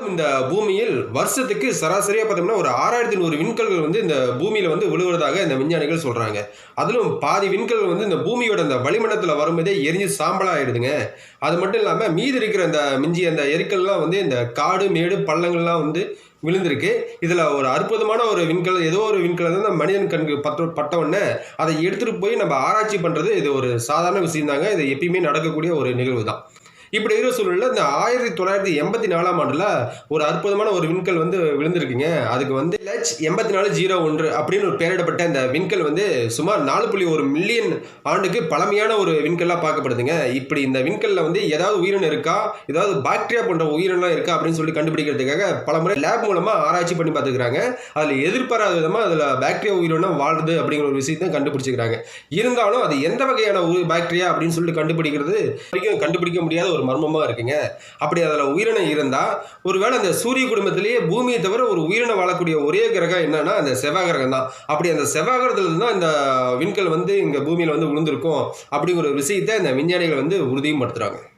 ஆனாலும் இந்த பூமியில் வருஷத்துக்கு சராசரியாக பார்த்தோம்னா ஒரு ஆறாயிரத்தி நூறு விண்கல்கள் வந்து இந்த பூமியில் வந்து விழுவதாக இந்த விஞ்ஞானிகள் சொல்கிறாங்க அதிலும் பாதி விண்கல்கள் வந்து இந்த பூமியோட அந்த வளிமண்டலத்தில் வரும்போதே எரிஞ்சு சாம்பலாக ஆகிடுதுங்க அது மட்டும் இல்லாமல் மீதி இருக்கிற அந்த மிஞ்சி அந்த எரிக்கல்லாம் வந்து இந்த காடு மேடு பள்ளங்கள்லாம் வந்து விழுந்திருக்கு. இதில் ஒரு அற்புதமான ஒரு விண்கல் ஏதோ ஒரு விண்கல் தான் மனிதன் கண்கு பட்ட பட்டவுடனே அதை எடுத்துகிட்டு போய் நம்ம ஆராய்ச்சி பண்ணுறது இது ஒரு சாதாரண விஷயம் தாங்க இது எப்பயுமே நடக்கக்கூடிய ஒரு நிகழ்வு தான் இப்படி இருக்கிற சூழலில் இந்த ஆயிரத்தி தொள்ளாயிரத்தி எண்பத்தி நாலாம் ஆண்டில் ஒரு அற்புதமான ஒரு விண்கல் வந்து விழுந்திருக்குங்க. அதுக்கு வந்து லட்ச் எண்பத்தி நாலு ஜீரோ ஒன்று அப்படின்னு ஒரு பெயரிடப்பட்ட இந்த விண்கல் வந்து சுமார் நாலு புள்ளி ஒரு மில்லியன் ஆண்டுக்கு பழமையான ஒரு விண்கல்லாக பார்க்கப்படுதுங்க. இப்படி இந்த விண்கல்ல வந்து ஏதாவது உயிரினம் இருக்கா? ஏதாவது பாக்டீரியா போன்ற உயிரினம்லாம் இருக்கா? அப்படின்னு சொல்லி கண்டுபிடிக்கிறதுக்காக பல முறை லேப் மூலமாக ஆராய்ச்சி பண்ணி பார்த்துக்கிறாங்க. அதில் எதிர்பாராத விதமாக அதில் பாக்டீரியா உயிரினம் வாழ்றது அப்படிங்கிற ஒரு விஷயத்தை கண்டுபிடிச்சிக்கிறாங்க. இருந்தாலும் அது எந்த வகையான ஒரு பாக்டீரியா அப்படின்னு சொல்லிட்டு கண்டுபிடிக்கிறது வரைக்கும் கண்டுபிடிக்க முடியாத ஒரு மர்மமாக இருக்குங்க. அப்படி அதில் உயிரினம் இருந்தால் ஒருவேளை அந்த சூரிய குடும்பத்திலேயே பூமியை தவிர ஒரு உயிரினம் வாழக்கூடிய ஒரே கிரகம் என்னன்னா அந்த செவ்வாய் கிரகம் தான். அப்படி அந்த செவ்வாய் கிரகத்துல தான் இந்த விண்கல் வந்து இங்கே பூமியில் வந்து விழுந்திருக்கும் அப்படிங்கிற ஒரு விஷயத்தை இந்த விஞ்ஞானிகள் வந்து உறுதியும் படுத்துறாங்க.